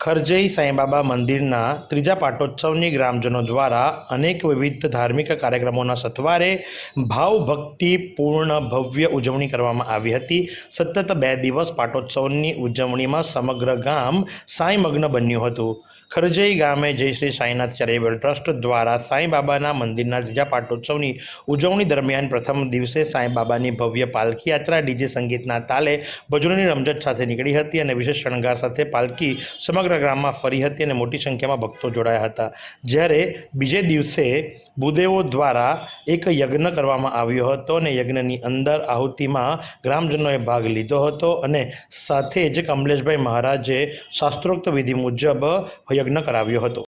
ખરજઈ સાંઈબાબા મંદિરના ત્રીજા પાટોત્સવની ગ્રામજનો દ્વારા અનેક વિવિધ ધાર્મિક કાર્યક્રમોના સથવારે ભાવભક્તિપૂર્ણ ભવ્ય ઉજવણી કરવામાં આવી હતી. સતત બે દિવસ પાટોત્સવની ઉજવણીમાં સમગ્ર ગામ સાંઈમગ્ન બન્યું હતું. ખરજઈ ગામે જય શ્રી સાંઈનાથ ચેરિટેબલ ટ્રસ્ટ દ્વારા સાંઈબાબાના મંદિરના ત્રીજા પાટોત્સવની ઉજવણી દરમિયાન પ્રથમ દિવસે સાંઈબાબાની ભવ્ય પાલખી યાત્રા ડીજે સંગીતના તાલે ભજનોની રમઝટ સાથે નીકળી હતી અને વિશેષ શણગાર સાથે પાલખી સમગ્ર ગ્રામમાં ફરી હતી અને મોટી સંખ્યામાં ભક્તો જોડાયા હતા. જ્યારે બીજે દિવસે ભૂદેવો દ્વારા એક યજ્ઞ કરવામાં આવ્યો હતો અને યજ્ઞની અંદર આહુતિમાં ગ્રામજનોએ ભાગ લીધો હતો અને સાથે જ કમલેશભાઈ મહારાજે શાસ્ત્રોક્ત વિધિ મુજબ યજ્ઞ કરાવ્યો હતો.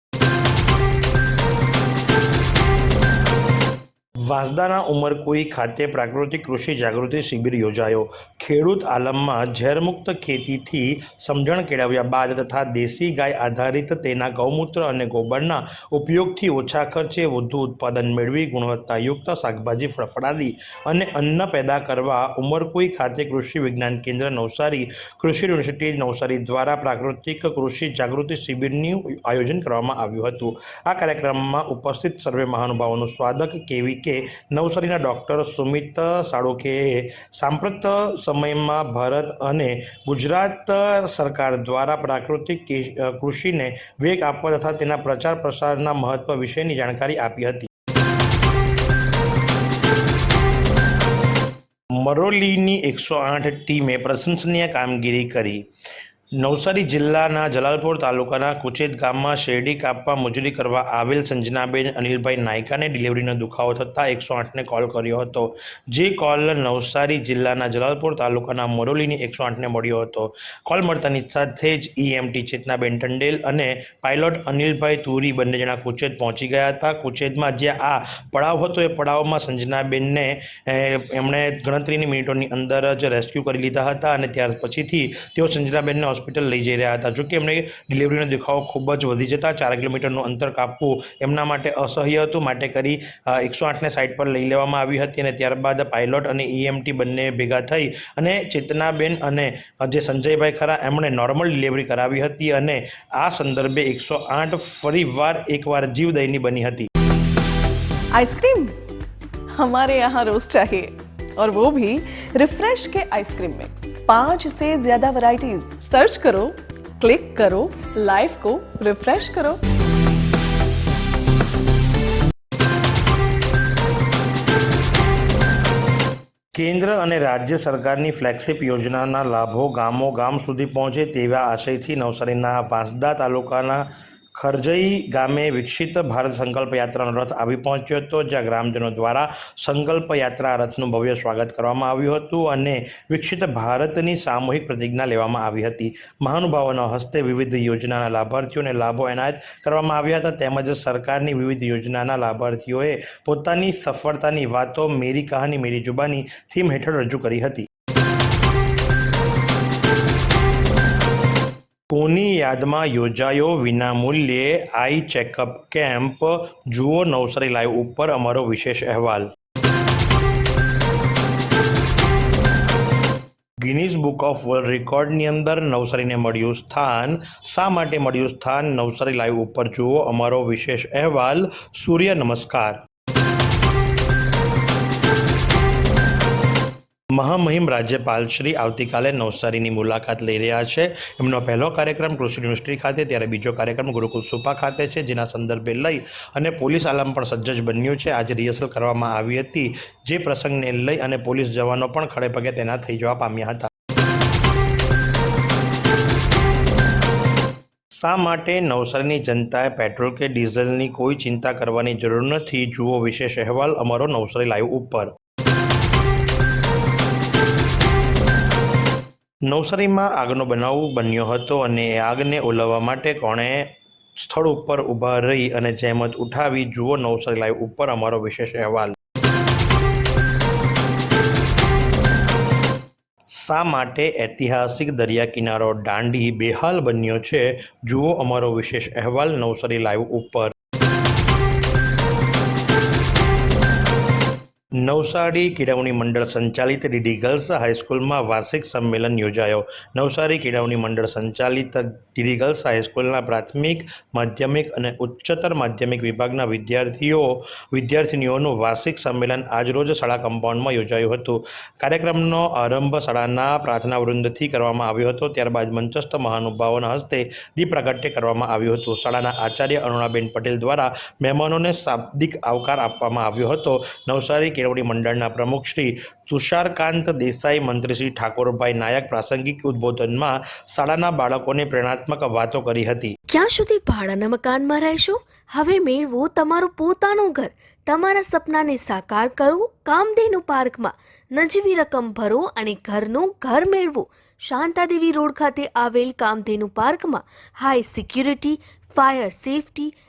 વાંસદાના ઉમરકુઈ ખાતે પ્રાકૃતિક કૃષિ જાગૃતિ શિબિર યોજાયો. ખેડૂત આલમમાં ઝેરમુક્ત ખેતીથી સમજણ કેળવ્યા બાદ તથા દેશી ગાય આધારિત તેના ગૌમૂત્ર અને ગોબરના ઉપયોગથી ઓછા ખર્ચે વધુ ઉત્પાદન મેળવી ગુણવત્તાયુક્ત શાકભાજી ફળફળાદી અને અન્ન પેદા કરવા ઉમરકુઈ ખાતે કૃષિ વિજ્ઞાન કેન્દ્ર નવસારી કૃષિ યુનિવર્સિટી નવસારી દ્વારા પ્રાકૃતિક કૃષિ જાગૃતિ શિબિરનું આયોજન કરવામાં આવ્યું હતું. આ કાર્યક્રમમાં ઉપસ્થિત સર્વે મહાનુભાવોનું સ્વાગત કેવી કે નવસારીના ડૉક્ટર સુમિત સાળોકેએ સાંપ્રત સમયમાં ભારત અને ગુજરાત સરકાર દ્વારા પ્રાકૃતિક કૃષિને વેગ આપવા તથા તેના પ્રચાર પ્રસારના મહત્વ વિશેની જાણકારી આપી હતી. મરોલીની એકસો આઠ ટીમે પ્રશંસનીય કામગીરી કરી. નવસારી જિલ્લાના જલાલપોર તાલુકાના કુચેત ગામમાં શેરડી કાપવા મજૂરી કરવા આવેલ સંજનાબેન અનિલભાઈ નાયકાને ડિલિવરીનો દુખાવો થતાં એકસો આઠને કોલ કર્યો હતો. જે કોલ નવસારી જિલ્લાના જલાલપોર તાલુકાના મોરોલીની એકસો આઠને મળ્યો હતો. કોલ મળતાની સાથે જ ઈએમટી ચેતનાબેન ટંડેલ અને પાયલોટ અનિલભાઈ તુરી બંને જણા કુચેત પહોંચી ગયા હતા. કુચેતમાં જે આ પડાવ હતો એ પડાવમાં સંજનાબેનને એમણે ગણતરીની મિનિટોની અંદર જ રેસ્ક્યુ કરી લીધા હતા અને ત્યાર પછીથી તેઓ સંજનાબેનને હોસ્પિટલ લઈ જઈ રહ્યા હતા. જોકે એમને ડિલિવરીનો દુખાવો ખૂબ જ વધી જતા ચાર કિલોમીટરનું અંતર કાપવું એમના માટે અસહ્ય હતું. માટે કરી એકસો આઠને સાઇટ પર લઈ લેવામાં આવી હતી અને ત્યારબાદ પાયલોટ અને ઈએમટી બંને ભેગા થઈ અને ચેતનાબેન અને જે સંજયભાઈ ખરા એમણે નોર્મલ ડિલિવરી કરાવી હતી અને આ સંદર્ભે એકસો આઠ ફરી વાર એકવાર જીવદયની બની હતી. આઈસ્ક્રીમ? અમારે યહાં રોજ ચાહીએ. और वो भी रिफ्रेश के आइसक्रीम मिक्स पांच से ज्यादा वैरायटीज सर्च करो क्लिक करो लाइफ को रिफ्रेश करो કેન્દ્ર અને રાજ્ય સરકારની ફ્લેગશિપ યોજનાના લાભો ગામો ગામ સુધી પહોંચે તેવા આશયથી નવસારીના વાંસદા તાલુકાના ખરજઈ ગામે વિકસિત ભારત સંકલ્પ યાત્રાનો રથ આવી પહોંચ્યો હતો, જ્યાં ગ્રામજનો દ્વારા સંકલ્પ યાત્રા રથનું ભવ્ય સ્વાગત કરવામાં આવ્યું હતું અને વિકસિત ભારતની સામૂહિક પ્રતિજ્ઞા લેવામાં આવી હતી. મહાનુભાવોના હસ્તે વિવિધ યોજનાના લાભાર્થીઓને લાભો એનાયત કરવામાં આવ્યા હતા. તેમજ સરકારની વિવિધ યોજનાના લાભાર્થીઓએ પોતાની સફળતાની વાતો, મેરી કહાની, મેરી જુબાની, થીમ હેઠળ રજૂ કરી હતી. કોની યાદમાં યોજાયો વિનામૂલ્યે આઈ ચેકઅપ કેમ્પ? જુઓ નવસારી લાઈવ ઉપર અમારો વિશેષ અહેવાલ. ગિનીઝ બુક ઓફ વર્લ્ડ રેકોર્ડની અંદર નવસારીને મળ્યું સ્થાન. શા માટે મળ્યું સ્થાન? નવસારી લાઈવ ઉપર જુઓ અમારો વિશેષ અહેવાલ. સૂર્ય નમસ્કાર. મહામહિમ રાજ્યપાલ શ્રી આવતીકાલે નવસારીની મુલાકાત લઈ રહ્યા છે. એમનો પહેલો કાર્યક્રમ કૃષિ યુનિવર્સિટી ખાતે, ત્યારે બીજો કાર્યક્રમ ગુરુકુલ સુપા ખાતે છે, જેના સંદર્ભે લઈ અને પોલીસ આલમ પણ સજ્જ બન્યું છે. આજે રિહર્સલ કરવામાં આવી હતી. જે પ્રસંગને લઈ અને પોલીસ જવાનો પણ ખડે પગે તેના થઈ જવા પામ્યા હતા. શા માટે નવસારીની જનતાએ પેટ્રોલ કે ડીઝલની કોઈ ચિંતા કરવાની જરૂર નથી? જુઓ વિશેષ અહેવાલ, અમારો નવસારી લાઈવ ઉપર. નવસારીમાં આગનો બનાવ બન્યો હતો અને એ આગને ઓલવવા માટે કોણે સ્થળ ઉપર ઊભા રહી અને જહેમત ઉઠાવી. જુઓ નવસારી લાઈવ ઉપર અમારો વિશેષ અહેવાલ. શા માટે ઐતિહાસિક દરિયા કિનારો દાંડી બેહાલ બન્યો છે? જુઓ અમારો વિશેષ અહેવાલ નવસારી લાઈવ ઉપર. નવસારી કેળવણી મંડળ સંચાલિત ડીડી ગર્લ્સ હાઈસ્કૂલમાં વાર્ષિક સંમેલન યોજાયો. નવસારી કેળવણી મંડળ સંચાલિત ડીડી ગર્લ્સ હાઈસ્કૂલના પ્રાથમિક, માધ્યમિક અને ઉચ્ચતર માધ્યમિક વિભાગના વિદ્યાર્થીઓ, વિદ્યાર્થિનીઓનું વાર્ષિક સંમેલન આજરોજ શાળા કમ્પાઉન્ડમાં યોજાયું હતું. કાર્યક્રમનો આરંભ શાળાના પ્રાર્થના વૃંદથી કરવામાં આવ્યો હતો. ત્યારબાદ મંચસ્થ મહાનુભાવોના હસ્તે દીપ પ્રાગટ્ય કરવામાં આવ્યું હતું. શાળાના આચાર્ય અરુણાબેન પટેલ દ્વારા મહેમાનોને શાબ્દિક આવકાર આપવામાં આવ્યો હતો. નવસારી કેળવણી મંડળના પ્રમુખ શ્રી તુષારકાંત દેસાઈ, મંત્રી શ્રી ઠાકોરભાઈ નાયક પ્રાસંગિક ઉદ્બોધનમાં શાળાના બાળકોને પ્રેરણાત્મક વાતો કરી હતી. ક્યાં સુધી ભાડાના મકાનમાં રહેશો? હવે મેળવો તમારું પોતાનું ઘર. તમારા સપનાને સાકાર કરો, કામધેનુ પાર્કમાં. નજીવી રકમ ભરો અને ઘરનું ઘર મેળવો. શાંતાદેવી રોડ ખાતે આવેલ કામધેનુ પાર્કમાં high security, fire safety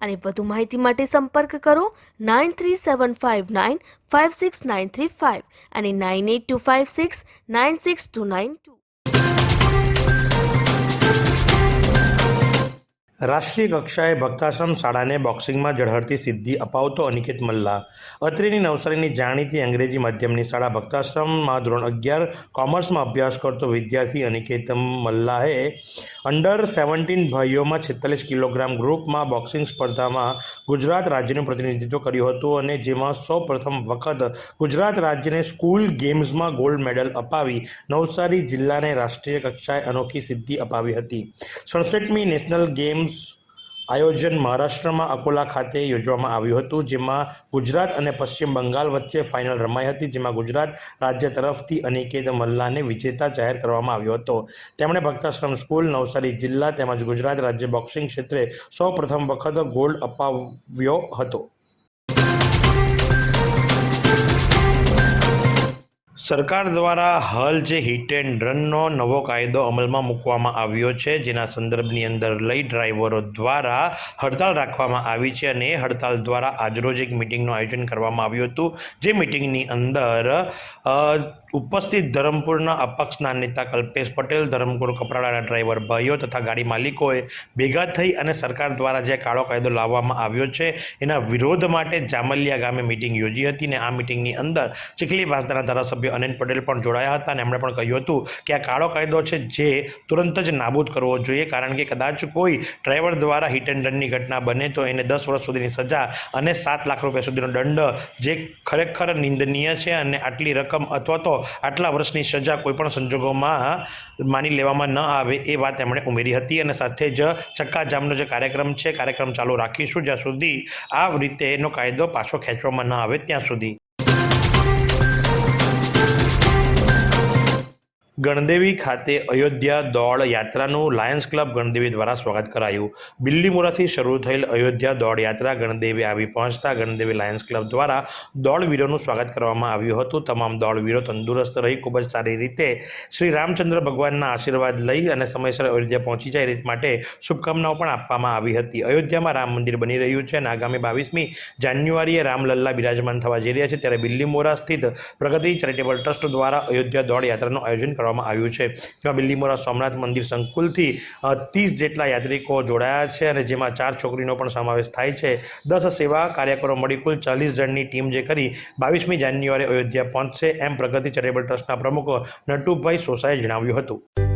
અને વધુ માહિતી માટે સંપર્ક કરો nine three seven five nine five six nine three five અને nine eight two five six nine six two nine two રાષ્ટ્રીય કક્ષાએ ભક્તાશ્રમ શાળાને બોક્સિંગમાં ઝળહળતી સિદ્ધિ અપાવતો અનિકેત મલ્લા. અત્રેની નવસારીની જાણીતી અંગ્રેજી માધ્યમની શાળા ભક્તાશ્રમમાં ધોરણ અગિયાર કોમર્સમાં અભ્યાસ કરતો વિદ્યાર્થી અનિકેત મલ્લાએ અંડર સેવન્ટીન ભાઈઓમાં છેતાલીસ કિલોગ્રામ ગ્રુપમાં બોક્સિંગ સ્પર્ધામાં ગુજરાત રાજ્યનું પ્રતિનિધિત્વ કર્યું હતું અને જેમાં સૌ પ્રથમ વખત ગુજરાત રાજ્યને સ્કૂલ ગેમ્સમાં ગોલ્ડ મેડલ અપાવી નવસારી જિલ્લાને રાષ્ટ્રીય કક્ષાએ અનોખી સિદ્ધિ અપાવી હતી. સડસઠમી નેશનલ ગેમ્સ આયોજન મહારાષ્ટ્રમાં અકોલા ખાતે યોજવામાં આવ્યું હતું, જેમાં ગુજરાત અને પશ્ચિમ બંગાળ વચ્ચે ફાઇનલ રમાઈ હતી, જેમાં ગુજરાત રાજ્ય તરફથી અનિકેત મલ્લાને વિજેતા જાહેર કરવામાં આવ્યો હતો. તેમણે ભક્તાશ્રમ સ્કૂલ, નવસારી જિલ્લા તેમજ ગુજરાત રાજ્ય બોક્સિંગ ક્ષેત્રે સૌ પ્રથમ વખત ગોલ્ડ અપાવ્યો હતો. સરકાર દ્વારા હાલ જે હિટ એન્ડ રનનો નવો કાયદો અમલમાં મૂકવામાં આવ્યો છે, જેના સંદર્ભની અંદર લઈ ડ્રાઈવરો દ્વારા હડતાળ રાખવામાં આવી છે અને હડતાલ દ્વારા આજરોજ એક મિટિંગનું આયોજન કરવામાં આવ્યું હતું. જે મિટિંગની અંદર ઉપસ્થિત ધરમપુરના અપક્ષના નેતા કલ્પેશ પટેલ, ધરમપુર કપરાડાના ડ્રાઈવર ભાઈઓ તથા ગાડી માલિકોએ ભેગા થઈ અને સરકાર દ્વારા જે કાળો કાયદો લાવવામાં આવ્યો છે, એના વિરોધ માટે જામલિયા ગામે મિટિંગ યોજી હતી અને આ મિટિંગની અંદર ચીખલી વાસદાના ધારાસભ્ય અનિલ પટેલ પણ જોડાયા હતા અને એમણે પણ કહ્યું હતું કે આ કાળો કાયદો છે જે તુરંત જ નાબૂદ કરવો જોઈએ, કારણ કે કદાચ કોઈ ડ્રાઈવર દ્વારા હિટ એન્ડ રનની ઘટના બને તો એને દસ વર્ષ સુધીની સજા અને સાત લાખ રૂપિયા સુધીનો દંડ જે ખરેખર નિંદનીય છે અને આટલી રકમ અથવા તો આટલા વર્ષની સજા કોઈપણ સંજોગોમાં માની લેવામાં ન આવે એ વાત એમણે ઉમેરી હતી અને સાથે જ ચક્કાજામનો જે કાર્યક્રમ છે, કાર્યક્રમ ચાલુ રાખીશું, જ્યાં સુધી આ રીતેનો કાયદો પાછો ખેંચવામાં ન આવે ત્યાં સુધી. ગણદેવી ખાતે અયોધ્યા દોડ યાત્રાનું લાયન્સ ક્લબ ગણદેવી દ્વારા સ્વાગત કરાયું. બિલ્લીમોરાથી શરૂ થયેલ અયોધ્યા દોડ યાત્રા ગણદેવી આવી પહોંચતા ગણદેવી લાયન્સ ક્લબ દ્વારા દોડવીરોનું સ્વાગત કરવામાં આવ્યું હતું. તમામ દોડવીરો તંદુરસ્ત રહી, ખૂબ જ સારી રીતે શ્રી રામચંદ્ર ભગવાનના આશીર્વાદ લઈ અને સમયસર અયોધ્યા પહોંચી જાય રીત માટે શુભકામનાઓ પણ આપવામાં આવી હતી. અયોધ્યામાં રામ મંદિર બની રહ્યું છે અને આગામી બાવીસમી જાન્યુઆરીએ રામલલ્લા બિરાજમાન થવા જઈ રહ્યા છે. ત્યારે બિલ્લીમોરા સ્થિત પ્રગતિ ચેરિટેબલ ટ્રસ્ટ દ્વારા અયોધ્યા દોડ યાત્રાનું આયોજન કરવામાં આવ્યું છે. જેમાં બિલ્લીમોરા સોમનાથ મંદિર સંકુલથી ત્રીસ જેટલા યાત્રિકો જોડાયા છે અને જેમાં ચાર છોકરીનો પણ સમાવેશ થાય છે. દસ સેવા કાર્યકરો મળી, કુલ ચાલીસ જણની ટીમ જે કરી બાવીસમી જાન્યુઆરી અયોધ્યા પહોંચશે એમ પ્રગતિ ચેરિટેબલ ટ્રસ્ટના પ્રમુખ નટુભાઈ સોસાએ જણાવ્યું હતું.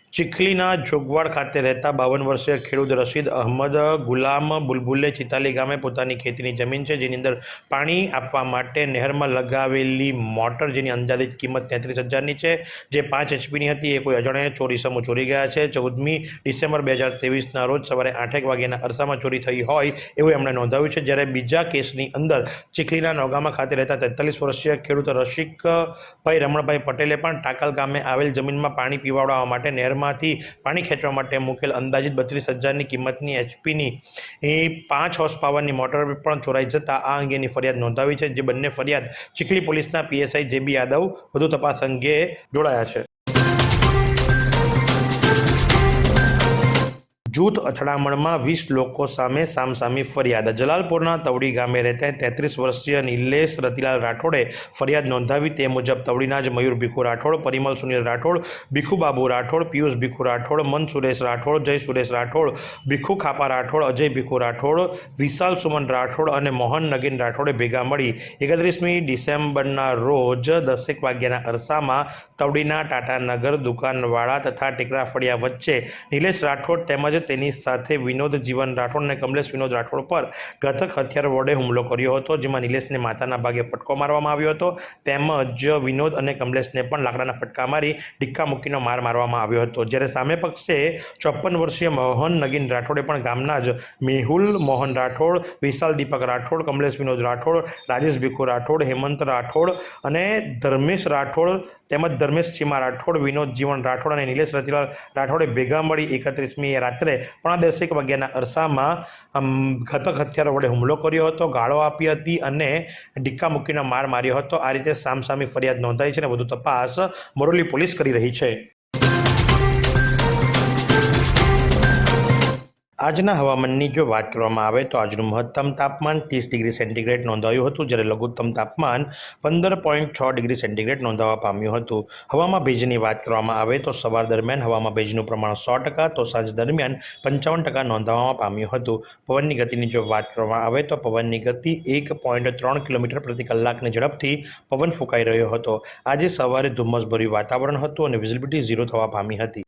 ચીખલીના જોગવાડ ખાતે રહેતા બાવન વર્ષીય ખેડૂત રશીદ અહમદ ગુલામ બુલબુલે ચિતાલી ગામે પોતાની ખેતીની જમીન છે, જેની અંદર પાણી આપવા માટે નહેરમાં લગાવેલી મોટર, જેની અંદાજિત કિંમત તેત્રીસ હજારની છે. જે પાંચ એચપીની હતી, એ કોઈ અજાણ્યા સમૂહ ચોરી ગયા છે. ચૌદમી ડિસેમ્બર બે હજાર તેવીસના રોજ સવારે આઠેક વાગ્યાના અરસામાં ચોરી થઈ હોય એવું એમણે નોંધાવ્યું છે. જ્યારે બીજા કેસની અંદર ચીખલીના નોગામા ખાતે રહેતા તેતાલીસ વર્ષીય ખેડૂત રસિકભાઈ રમણભાઈ પટેલે પણ ટાકલ ગામે આવેલ જમીનમાં પાણી પીવાડવા માટે નહેરમાંથી પાણી ખેંચવા માટે મૂકેલ અંદાજિત બત્રીસ હજારની કિંમતની એચપીની પાંચ હોર્સ પાવરની મોટર પણ ચોરાઈ જતા આ અંગેની ફરિયાદ નોંધાવી છે, જે બંને ફરિયાદ ચીખલી પોલીસના પીએસઆઈ જેબી યાદવ વધુ તપાસ અંગે જોડાયા છે. જૂથ અથડામણમાં વીસ લોકો સામે સામસામી ફરિયાદ. જલાલપુરના તવડી ગામે રહેતા તેત્રીસ વર્ષીય નિલેશ રતિલાલ રાઠોડે ફરિયાદ નોંધાવી તે મુજબ તવડીના જ મયુર ભીખુ રાઠોડ, પરિમલ સુનિલ રાઠોડ, ભીખુબાબુ રાઠોડ, પિયુષ ભીખુ રાઠોડ, મન સુરેશ રાઠોડ, જય સુરેશ રાઠોડ, ભીખુ ખાપા રાઠોડ, અજય ભીખુ રાઠોડ, વિશાલ સુમન રાઠોડ અને મોહન નગીન રાઠોડે ભેગા મળી એકત્રીસમી ડિસેમ્બરના રોજ દસેક વાગ્યાના અરસામાં તવડીના ટાટાનગર દુકાનવાળા તથા ટેકરા ફળિયા વચ્ચે નિલેશ રાઠોડ તેમજ તેની સાથે વિનોદ જીવન રાઠોડ અને કમલેશ વિનોદ રાઠોડ પર ઘાતક હથિયાર વડે હુમલો કર્યો હતો, જેમાં નિલેશને માથાના ભાગે ફટકો મારવામાં આવ્યો હતો. તેમજ વિનોદ અને કમલેશને પણ લાકડાના ફટકા મારી ડિક્કા મૂકીનો માર મારવામાં આવ્યો હતો. જ્યારે સામે પક્ષે ચોપન વર્ષીય મોહન નગીન રાઠોડે પણ ગામના જ મેહુલ મોહન રાઠોડ, વિશાલ દીપક રાઠોડ, કમલેશ વિનોદ રાઠોડ, રાજેશ ભીખુ રાઠોડ, હેમંત રાઠોડ અને ધર્મેશ રાઠોડ તેમજ ધર્મેશ ચીમા રાઠોડ, વિનોદ જીવન રાઠોડ અને નિલેશ રતિલાલ રાઠોડે ભેગા મળી એકત્રીસમી રાત્રે પણ દસેક વાગ્યાના અરસામાં ઘતક હથિયારો વડે હુમલો કર્યો હતો, ગાળો આપી હતી અને ડિક્કા મૂકીને માર માર્યો હતો. આ રીતે સામસામી ફરિયાદ નોંધાઈ છે અને વધુ તપાસ મોરલી પોલીસ કરી રહી છે. આજના હવામાનની જો વાત કરવામાં આવે તો આજનું મહત્તમ તાપમાન ત્રીસ ડિગ્રી સેન્ટીગ્રેડ નોંધાયું હતું, જ્યારે લઘુત્તમ તાપમાન પંદર પોઈન્ટ છ ડિગ્રી સેન્ટીગ્રેડ નોંધાવા પામ્યું હતું. હવામાં ભેજની વાત કરવામાં આવે તો સવાર દરમિયાન હવામાં ભેજનું પ્રમાણ સો ટકા, તો સાંજ દરમિયાન પંચાવન ટકા નોંધાવામાં પામ્યું હતું. પવનની ગતિની જો વાત કરવામાં આવે તો પવનની ગતિ એક પોઈન્ટ ત્રણ કિલોમીટર પ્રતિ કલાકની ઝડપથી પવન ફૂંકાઈ રહ્યો હતો. આજે સવારે ધુમ્મસભર્યું વાતાવરણ હતું અને વિઝિબિલિટી ઝીરો થવા પામી હતી.